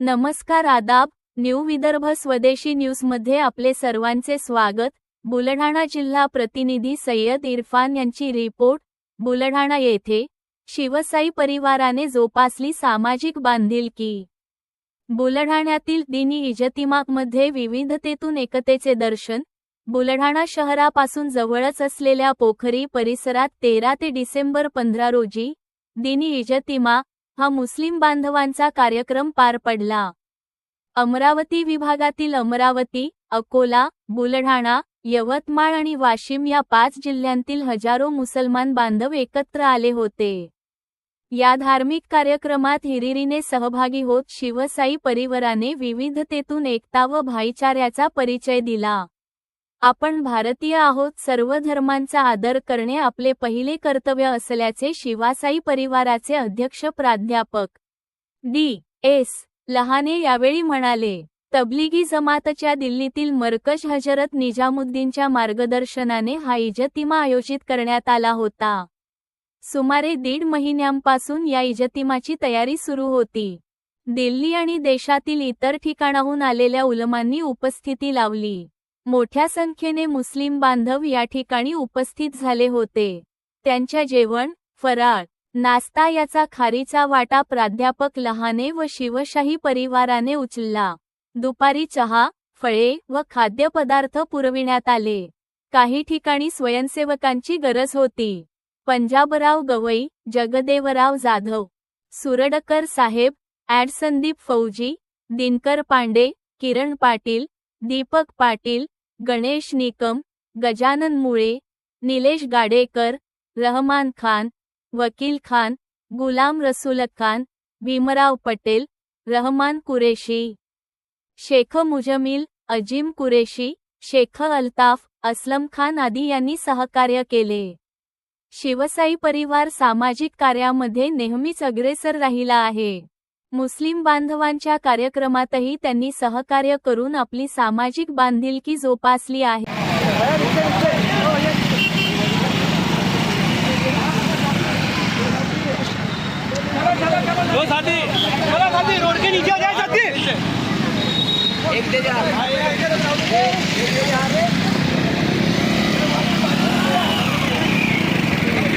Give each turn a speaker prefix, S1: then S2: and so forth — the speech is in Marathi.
S1: नमस्कार आदाब न्यू विदर्भ स्वदेशी न्यूजमध्ये आपले सर्वांचे स्वागत. बुलढाणा जिल्हा प्रतिनिधी सय्यद इरफान यांची रिपोर्ट. बुलढाणा येथे शिवसाई परिवाराने जोपासली सामाजिक बांधिलकी. बुलढाण्यातील दिनी इजतिमाकमध्ये विविधतेतून एकतेचे दर्शन बुलढाणा शहरापासून जवळच असलेल्या पोखरी परिसरात तेरा ते डिसेंबर पंधरा रोजी दिनी इजतिमा हा मुस्लिम बांधवांचा कार्यक्रम पार पडला. अमरावती विभागातील अमरावती अकोला बुलढाणा यवतमाळ आणि वाशिम या पाच जिल्ह्यांतील हजारो मुसलमान बांधव एकत्र आले होते. या धार्मिक कार्यक्रमात हिरिरीने सहभागी होत शिवसाई परिवाराने विविधतेतून एकता व भाईचाऱ्याचा परिचय दिला. आपण भारतीय आहोत सर्व धर्मांचा आदर करणे आपले पहिले कर्तव्य असल्याचे शिवासाई परिवाराचे अध्यक्ष प्राध्यापक डी. एस. लहाने यावेळी म्हणाले तबलिगी जमातच्या दिल्लीतील मरकज हजरत निजामुद्दीनच्या मार्गदर्शनाने हा इजतिमा आयोजित करण्यात आला होता. सुमारे दीड महिन्यांपासून या इजतिमाची तयारी सुरू होती. दिल्ली आणि देशातील इतर ठिकाणाहून आलेल्या उलमांनी उपस्थिती लावली. मोठ्या संख्येने मुस्लिम बांधव या ठिकाणी उपस्थित झाले होते. त्यांच्या जेवण फराळ नाश्ता याचा खारीचा वाटा प्राध्यापक लहाने व शिवशाही परिवाराने उचलला. दुपारी चहा फळे व खाद्यपदार्थ पुरविण्यात आले. काही ठिकाणी स्वयंसेवकांची गरज होती. पंजाबराव गवई जगदेवराव जाधव सुरडकर साहेब ॲड संदीप फौजी दिनकर पांडे किरण पाटील दीपक पाटील गणेश निकम गजानन मुळे निलेश गाडेकर रहमान खान वकील खान गुलाम रसूल खान भीमराव पटेल रहमान कुरेशी. शेख मुजमिल अजीम कुरेशी शेख अल्ताफ असलम खान आदी यांनी सहकार्य केले. शिवसाई परिवार सामाजिक कार्यामध्ये नेहमीच अग्रेसर राहिला आहे. मुस्लिम बांधवांच्या कार्यक्रमातही त्यांनी सहकार्य करून आपली सामाजिक बांधिलकी जोपासली आहे.
S2: एक दे जा